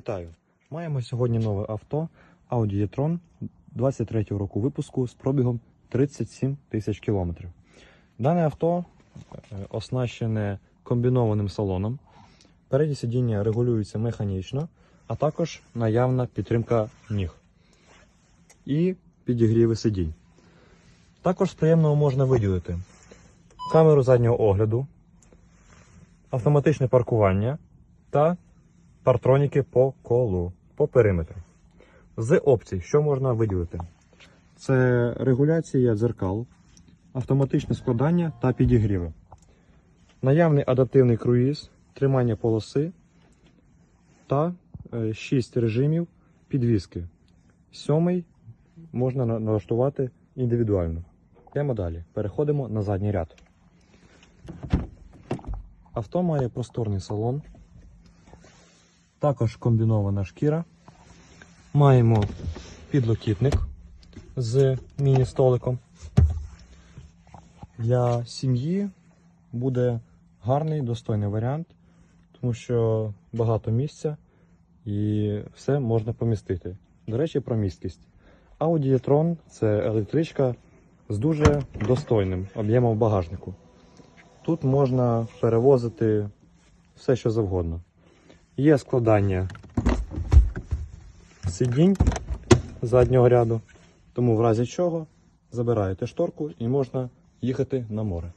Вітаю! Маємо сьогодні нове авто Audi e-tron 23 року випуску з пробігом 37 тисяч кілометрів. Дане авто е, оснащене комбінованим салоном. Передні сидіння регулюються механічно, а також наявна підтримка ніг і підігріви сидінь. Також з приємного можна виділити камеру заднього огляду, автоматичне паркування та партроніки по колу, по периметру. З опцій, що можна виділити? Це регуляція дзеркал, автоматичне складання та підігріви. Наявний адаптивний круїз, тримання полоси та 6 режимів підвіски. Сьомий можна налаштувати індивідуально. Йдемо далі. Переходимо на задній ряд. Авто має просторний салон, також комбінована шкіра. Маємо підлокітник з міні-столиком. Для сім'ї буде гарний, достойний варіант, тому що багато місця і все можна помістити. До речі, про місткість. Audi e-tron – це електричка з дуже достойним об'ємом багажнику. Тут можна перевозити все, що завгодно. Є складання сидінь заднього ряду, тому в разі чого забираєте шторку і можна їхати на море.